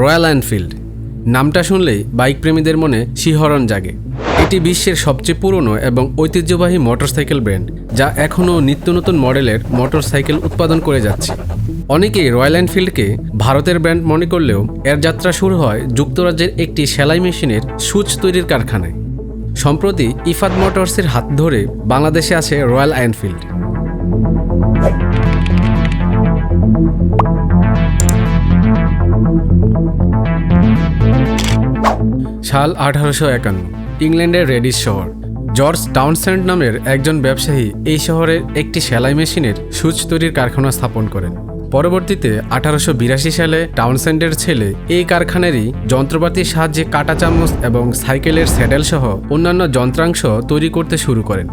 Royal Enfield. নামটা শুনলেই bike প্রেমীদের মনে শিহরণ জাগে। এটি বিশ্বের সবচেয়ে পুরনো এবং ঐতিহ্যবাহী মোটরসাইকেল ব্র্যান্ড, যা এখনও নিত্য নতুন মডেলের মোটরসাইকেল উৎপাদন করে যাচ্ছে। অনেকেই রয়্যাল এনফিল্ডকে ভারতের ব্র্যান্ড মনে করলেও এর যাত্রা শুরু হয় যুক্তরাজ্যের একটি সেলাই মেশিনের সুচ তৈরির কারখানায়। সম্প্রতি ইফাদ মোটরসের হাত ধরে বাংলাদেশে আছে রয়্যাল এনফিল্ড। সাল আঠারোশো একান্ন, ইংল্যান্ডের রেডিস শহর। জর্জ টাউনসেন্ড নামের একজন ব্যবসায়ী এই শহরে একটি সেলাই মেশিনের সূচ তৈরির কারখানা স্থাপন করেন। পরবর্তীতে আঠারোশো বিরাশি সালে টাউনসেন্ডের ছেলে এই কারখানারই যন্ত্রপাতির সাহায্যে কাটা চামচ এবং সাইকেলের স্যাডেল সহ অন্যান্য যন্ত্রাংশ তৈরি করতে শুরু করেন।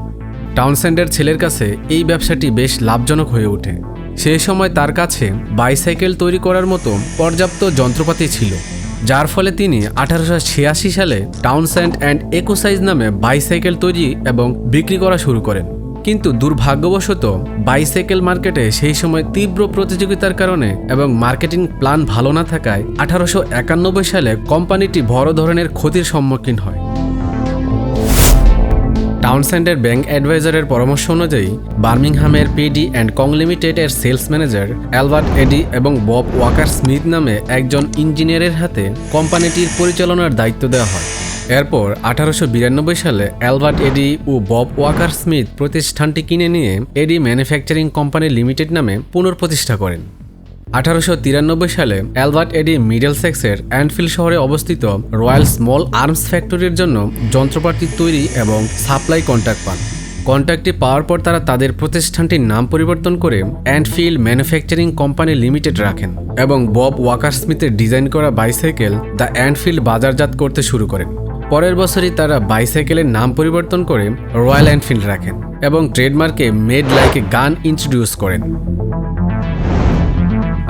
টাউনসেন্ডের ছেলের কাছে এই ব্যবসাটি বেশ লাভজনক হয়ে ওঠে। সেই সময় তার কাছে বাইসাইকেল তৈরি করার মতো পর্যাপ্ত যন্ত্রপাতি ছিল। যার ফলে তিনি আঠারোশো ছিয়াশি সালে টাউনসেন্ড অ্যান্ড একুসাইজ নামে বাইসাইকেল তৈরি এবং বিক্রি করা শুরু করেন। কিন্তু দুর্ভাগ্যবশত বাইসাইকেল মার্কেটে সেই সময় তীব্র প্রতিযোগিতার কারণে এবং মার্কেটিং প্ল্যান ভালো না থাকায় আঠারোশো একানব্বই সালে কোম্পানিটি বড় ধরনের ক্ষতির সম্মুখীন হয়। টাউনসেন্ডের ব্যাংক অ্যাডভাইজারের পরামর্শ অনুযায়ী, বার্মিংহামের পিডি অ্যান্ড কং লিমিটেডের সেলস ম্যানেজার অ্যালবার্ট এডি এবং বব ওয়াকার স্মিথ নামে একজন ইঞ্জিনিয়ারের হাতে কোম্পানিটির পরিচালনার দায়িত্ব দেওয়া হয়। এরপর আঠারোশো বিরানব্বই সালে অ্যালবার্ট এডি ও বব ওয়াকার স্মিথ প্রতিষ্ঠানটি কিনে নিয়ে এডি ম্যানুফ্যাকচারিং কোম্পানি লিমিটেড নামে পুনর্প্রতিষ্ঠা করেন। আঠারোশো তিরানব্বই সালে অ্যালবার্ট এডি মিডল সেক্সের অ্যান্ডফিল্ড শহরে অবস্থিত রয়্যাল স্মল আর্মস ফ্যাক্টরির জন্য যন্ত্রপাতি তৈরি এবং সাপ্লাই কন্ট্যাক্ট পান। কন্ট্যাক্টটি পাওয়ার পর তারা তাদের প্রতিষ্ঠানটির নাম পরিবর্তন করে অ্যান্ডফিল্ড ম্যানুফ্যাকচারিং কোম্পানি লিমিটেড রাখেন এবং বব ওয়াকার স্মিথের ডিজাইন করা বাইসাইকেল দ্য অ্যান্ডফিল্ড বাজারজাত করতে শুরু করেন। পরের বছরই তারা বাইসাইকেলের নাম পরিবর্তন করে রয়্যাল এনফিল্ড রাখেন এবং ট্রেডমার্কে মেড লাইকে গান ইন্ট্রোডিউস করেন।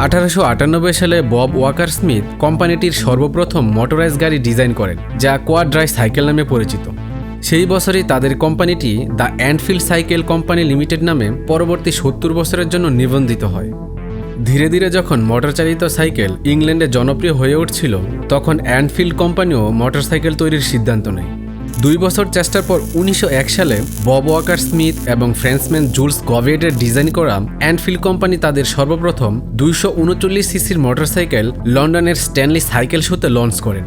আঠারোশো আটানব্বই সালে বব ওয়াকার স্মিথ কোম্পানিটির সর্বপ্রথম মোটরাইজ গাড়ি ডিজাইন করেন, যা কোয়াড্রাই সাইকেল নামে পরিচিত। সেই বছরই তাদের কোম্পানিটি the Enfield cycle company limited নামে পরবর্তী সত্তর বছরের জন্য নিবন্ধিত হয়। ধীরে ধীরে যখন মোটরচালিত সাইকেল ইংল্যান্ডে জনপ্রিয় হয়ে উঠছিল, তখন অ্যান্ডফিল্ড কোম্পানিও মোটরসাইকেল তৈরির সিদ্ধান্ত নেয়। দুই বছর চেষ্টার পর উনিশশো এক সালে বব ওয়াকার স্মিথ এবং ফ্রেঞ্চম্যান জুলস গভেডের ডিজাইন করা অ্যান্ডফিল্ড কোম্পানি তাদের সর্বপ্রথম দুইশো উনচল্লিশ সিসির মোটরসাইকেল লন্ডনের স্ট্যানলি সাইকেল শোতে লঞ্চ করেন।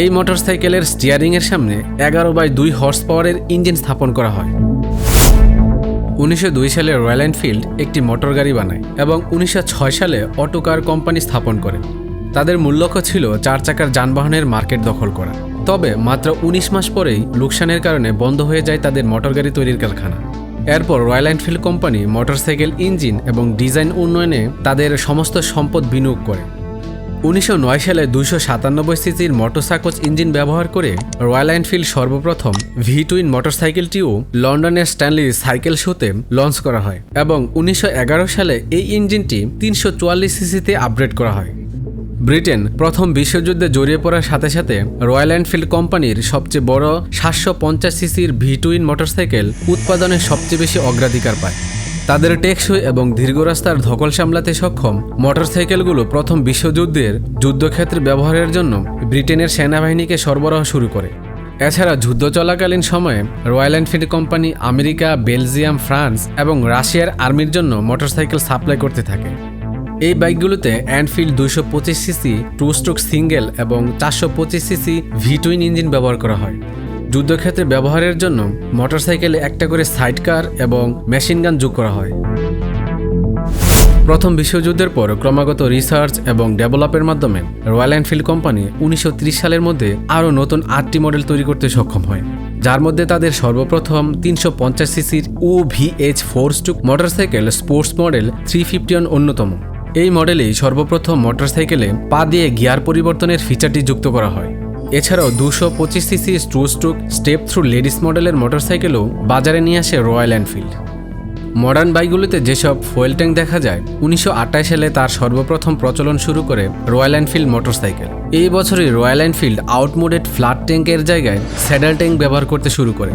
এই মোটরসাইকেলের স্টিয়ারিংয়ের সামনে এগারো বাই দুই হর্স পাওয়ারের ইঞ্জিন স্থাপন করা হয়। উনিশশো দুই সালে রয়্যাল এনফিল্ড একটি মোটর গাড়ি বানায় এবং উনিশশো ছয় সালে অটোকার কোম্পানি স্থাপন করেন তাদের মূল লক্ষ্য ছিল চার চাকার যানবাহনের মার্কেট দখল করা। তবে মাত্র উনিশ মাস পরেই লোকসানের কারণে বন্ধ হয়ে যায় তাদের মোটর গাড়ি তৈরির কারখানা। এরপর Royal Enfield company motorcycle engine এবং ডিজাইন উন্নয়নে তাদের সমস্ত সম্পদ বিনিয়োগ করে। উনিশশো নয় সালে দুইশো সাতানব্বই সিসির মোটরসাইকোচ ইঞ্জিন ব্যবহার করে রয়্যাল এনফিল্ড সর্বপ্রথম ভি টুইন মোটরসাইকেলটিও লন্ডনের স্ট্যানলি সাইকেল শোতে লঞ্চ করা হয় এবং উনিশশো এগারো সালে এই ইঞ্জিনটি তিনশো চুয়াল্লিশ সিসিতে আপগ্রেড করা হয়। ব্রিটেন প্রথম বিশ্বযুদ্ধে জড়িয়ে পড়ার সাথে সাথে রয়্যাল এনফিল্ড কোম্পানির সবচেয়ে বড় সাতশো পঞ্চাশ সিসির ভিটুইন মোটরসাইকেল উৎপাদনে সবচেয়ে বেশি অগ্রাধিকার পায়। তাদের টেকসই এবং দীর্ঘ রাস্তার ধকল সামলাতে সক্ষম মোটরসাইকেলগুলো প্রথম বিশ্বযুদ্ধের যুদ্ধক্ষেত্রে ব্যবহারের জন্য ব্রিটেনের সেনাবাহিনীকে সরবরাহ শুরু করে। এছাড়া যুদ্ধ চলাকালীন সময়ে Royal Enfield company America, Belgium, France এবং রাশিয়ার আর্মির জন্য মোটরসাইকেল সাপ্লাই করতে থাকে। এই বাইকগুলোতে অ্যান্ডফিল্ড দুইশো পঁচিশ সিসি টু স্ট্রোক সিঙ্গেল এবং চারশো পঁচিশ সিসি ভি টুইন ইঞ্জিন ব্যবহার করা হয়। যুদ্ধক্ষেত্রে ব্যবহারের জন্য মোটরসাইকেলে একটা করে সাইড কার এবং মেশিন গান যোগ করা হয়। প্রথম বিশ্বযুদ্ধের পর ক্রমাগত রিসার্চ এবং ডেভেলপের মাধ্যমে রয়্যাল এনফিল্ড কোম্পানি উনিশশো ত্রিশ সালের মধ্যে আরও নতুন আটটি মডেল তৈরি করতে সক্ষম হয়, যার মধ্যে তাদের সর্বপ্রথম তিনশো পঞ্চাশ সিসির ও VH four stroke motorcycle sports model three fifty অন্যতম। এই মডেলেই সর্বপ্রথম মোটরসাইকেলে পা দিয়ে গিয়ার পরিবর্তনের ফিচারটি যুক্ত করা হয়। এছাড়াও দুশো পঁচিশ সিসি স্ট্রু স্ট্রুক স্টেপ থ্রু লেডিস মডেলের মোটরসাইকেলও বাজারে নিয়ে আসে রয়্যাল এনফিল্ড মডার্ন বাইকগুলোতে যেসব ফুয়েল ট্যাঙ্ক দেখা যায়, উনিশশো সালে তার সর্বপ্রথম প্রচলন শুরু করে রয়্যাল এনফিল্ড মোটরসাইকেল। এই বছরই রয়্যাল এনফিল্ড আউটমোডেড ফ্ল্যাট ট্যাঙ্কের জায়গায় স্যাডাল ট্যাঙ্ক ব্যবহার করতে শুরু করে।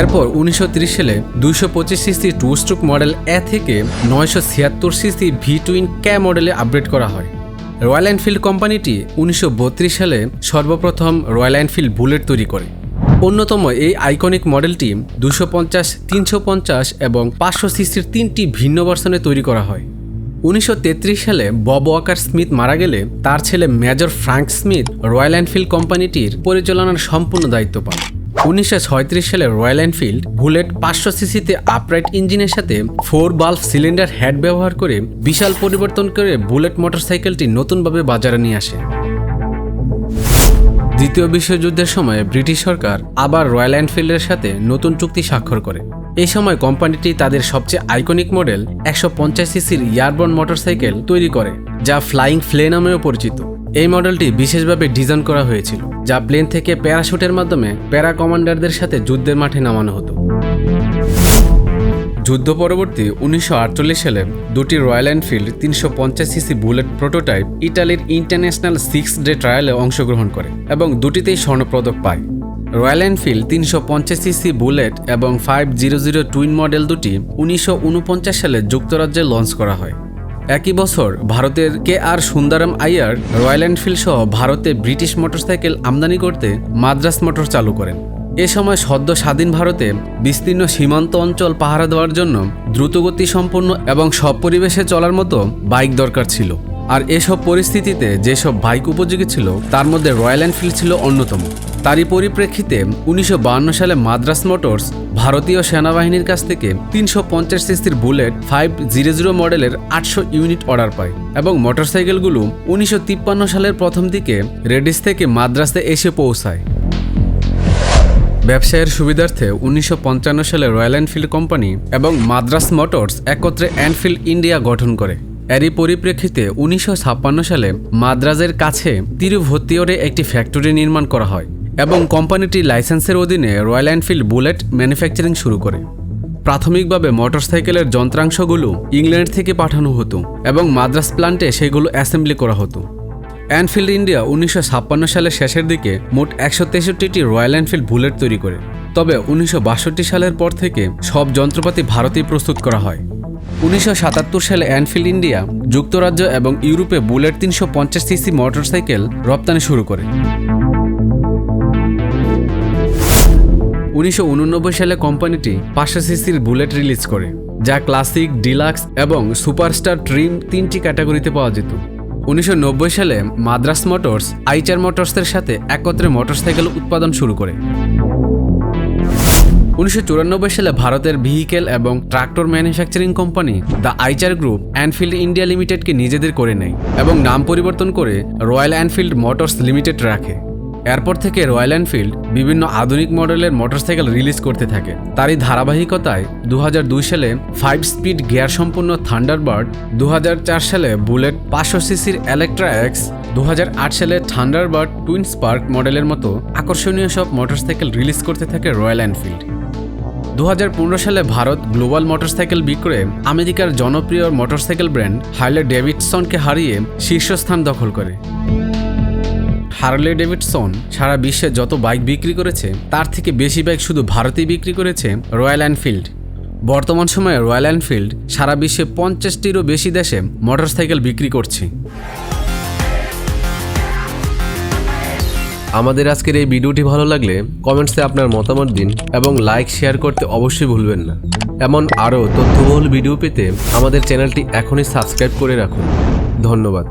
এরপর উনিশশো সালে দুইশো পঁচিশ CC two stroke model A থেকে নয়শো ছিয়াত্তর সিসি ভি টুইন ক্যা মডেলে আপগ্রেড করা হয়। রয়্যাল এনফিল্ড কোম্পানিটি উনিশশো বত্রিশ সালে সর্বপ্রথম রয়্যাল এনফিল্ড বুলেট তৈরি করে। অন্যতম এই আইকনিক মডেলটি দুশো পঞ্চাশ, তিনশো পঞ্চাশ এবং পাঁচশো সিসির তিনটি ভিন্ন ভার্সনে তৈরি করা হয়। উনিশশো তেত্রিশ সালে বব ওয়াকার স্মিথ মারা গেলে তার ছেলে major Frank Smith Royal Enfield কোম্পানিটির পরিচালনার সম্পূর্ণ দায়িত্ব পান। উনিশশো সালে রয়্যাল এনফিল্ড বুলেট পাঁচশো সিসিতে আপরাইট ইঞ্জিনের সাথে ফোর বাল্ব সিলিন্ডার হেড ব্যবহার করে বিশাল পরিবর্তন করে বুলেট মোটরসাইকেলটি নতুনভাবে বাজারে নিয়ে আসে। দ্বিতীয় বিশ্বযুদ্ধের সময় ব্রিটিশ সরকার আবার রয়্যাল এনফিল্ডের সাথে নতুন চুক্তি স্বাক্ষর করে। এই সময় কোম্পানিটি তাদের সবচেয়ে আইকনিক মডেল একশো পঞ্চাশ সিসির ইয়ারবন মোটরসাইকেল তৈরি করে, যা ফ্লাইং ফ্লে নামেও পরিচিত। এই মডেলটি বিশেষভাবে ডিজাইন করা হয়েছিল, যা প্লেন থেকে প্যারাশুটের মাধ্যমে প্যারা কমান্ডারদের সাথে যুদ্ধের মাঠে নামানো হতো। যুদ্ধ পরবর্তী উনিশশো আটচল্লিশ সালে দুটি রয়্যাল এনফিল্ড তিনশো পঞ্চাশ সিসি বুলেট প্রোটোটাইপ ইটালির ইন্টারন্যাশনাল সিক্স ডে ট্রায়ালে অংশগ্রহণ করে এবং দুটিতেই স্বর্ণপদক পায়। রয়্যাল এনফিল্ড তিনশো পঞ্চাশ সিসি বুলেট এবং five zero zero twin model দুটি উনিশশো ঊনপঞ্চাশ সালে যুক্তরাজ্যে লঞ্চ করা হয়। একই বছর ভারতের K R Sundaram Iyer Royal Enfield সহ ভারতে ব্রিটিশ মোটরসাইকেল আমদানি করতে মাদ্রাস মোটর চালু করেন। এ সময় সদ্য স্বাধীন ভারতে বিস্তীর্ণ সীমান্ত অঞ্চল পাহারা দেওয়ার জন্য দ্রুতগতি সম্পন্ন এবং সব পরিবেশে চলার মতো বাইক দরকার ছিল। আর এসব পরিস্থিতিতে যেসব বাইক উপযোগী ছিল, তার মধ্যে রয়্যাল এনফিল্ড ছিল অন্যতম। তারই পরিপ্রেক্ষিতে উনিশশো সালে মাদ্রাস মোটরস ভারতীয় সেনাবাহিনীর কাছ থেকে তিনশো পঞ্চাশ সিসির বুলেট ফাইভ জিরো জিরো মডেলের আটশো ইউনিট অর্ডার পায় এবং মোটরসাইকেলগুলো উনিশশো তিপ্পান্ন সালের প্রথম দিকে রেডিস থেকে মাদ্রাসে এসে পৌঁছায়। ব্যবসায়ের সুবিধার্থে উনিশশো পঞ্চান্ন সালে রয়্যাল এনফিল্ড কোম্পানি এবং মাদ্রাস মোটরস একত্রে এনফিল্ড ইন্ডিয়া গঠন করে। এরই পরিপ্রেক্ষিতে উনিশশো ছাপ্পান্ন সালে মাদ্রাজের কাছে তিরুভত্তিওরে একটি ফ্যাক্টরি নির্মাণ করা হয় এবং কোম্পানিটি লাইসেন্সের অধীনে রয়্যাল এনফিল্ড বুলেট ম্যানুফ্যাকচারিং শুরু করে। প্রাথমিকভাবে মোটরসাইকেলের যন্ত্রাংশগুলো ইংল্যান্ড থেকে পাঠানো হতো এবং মাদ্রাস প্লান্টে সেগুলো অ্যাসেম্বলি করা হতো। অ্যানফিল্ড ইন্ডিয়া উনিশশো ছাপ্পান্ন সালের শেষের দিকে মোট একশো তেষট্টিটি রয়্যাল এনফিল্ড বুলেট তৈরি করে। তবে উনিশশো বাষট্টি সালের পর থেকে সব যন্ত্রপাতি ভারতেই প্রস্তুত করা হয়। উনিশশো সাতাত্তর সালে অ্যানফিল্ড ইন্ডিয়া যুক্তরাজ্য এবং ইউরোপে বুলেট তিনশো পঞ্চাশ সিসি মোটরসাইকেল রপ্তানি শুরু করে। উনিশশো উননব্বই সালে কোম্পানিটি পাঁচশো সিসির বুলেট রিলিজ করে, যা ক্লাসিক, ডিলাক্স এবং সুপারস্টার ট্রিম তিনটি ক্যাটাগরিতে পাওয়া যেত। উনিশশো নব্বই সালে মাদ্রাস মোটরস, আইচার মোটরসের সাথে একত্রে মোটরসাইকেল উৎপাদন শুরু করে। উনিশশো চুরানব্বই সালে ভারতের ভেহিকেল এবং tractor manufacturing company the Eicher group Enfield India লিমিটেডকে নিজেদের করে নেয় এবং নাম পরিবর্তন করে রয়্যাল এনফিল্ড মোটরস লিমিটেড রাখে। এরপর থেকে রয়্যাল এনফিল্ড বিভিন্ন আধুনিক মডেলের মোটরসাইকেল রিলিজ করতে থাকে। তারই ধারাবাহিকতায় দু হাজার দুই সালে ফাইভ স্পিড গিয়ার সম্পন্ন থান্ডারবার্ড দু হাজার চার সালে বুলেট পাঁচশো সিসির এলেকট্রা এক্স দু হাজার আট সালে থান্ডারবার্ড টুইন স্পার্ক মডেলের মতো আকর্ষণীয় সব মোটরসাইকেল রিলিজ করতে থাকে রয়্যাল এনফিল্ড দু হাজার পনেরো সালে ভারত গ্লোবাল মোটরসাইকেল বিক্রয়ে আমেরিকার জনপ্রিয় মোটরসাইকেল ব্র্যান্ড হার্লে ডেভিডসনকে হারিয়ে শীর্ষস্থান দখল করে। হার্লে ডেভিডসন সারা বিশ্বে যত বাইক বিক্রি করেছে, তার থেকে বেশি বাইক শুধু ভারতেই বিক্রি করেছে রয়্যাল এনফিল্ড। বর্তমান সময়ে রয়্যাল এনফিল্ড সারা বিশ্বে পঞ্চাশটিরও বেশি দেশে মোটরসাইকেল বিক্রি করছে। আমাদের আজকের এই ভিডিওটি ভালো লাগলে কমেন্টসে আপনার মতামত দিন এবং লাইক শেয়ার করতে অবশ্যই ভুলবেন না। এমন আরও তথ্যবহুল ভিডিও পেতে আমাদের চ্যানেলটি এখনই সাবস্ক্রাইব করে রাখুন। ধন্যবাদ।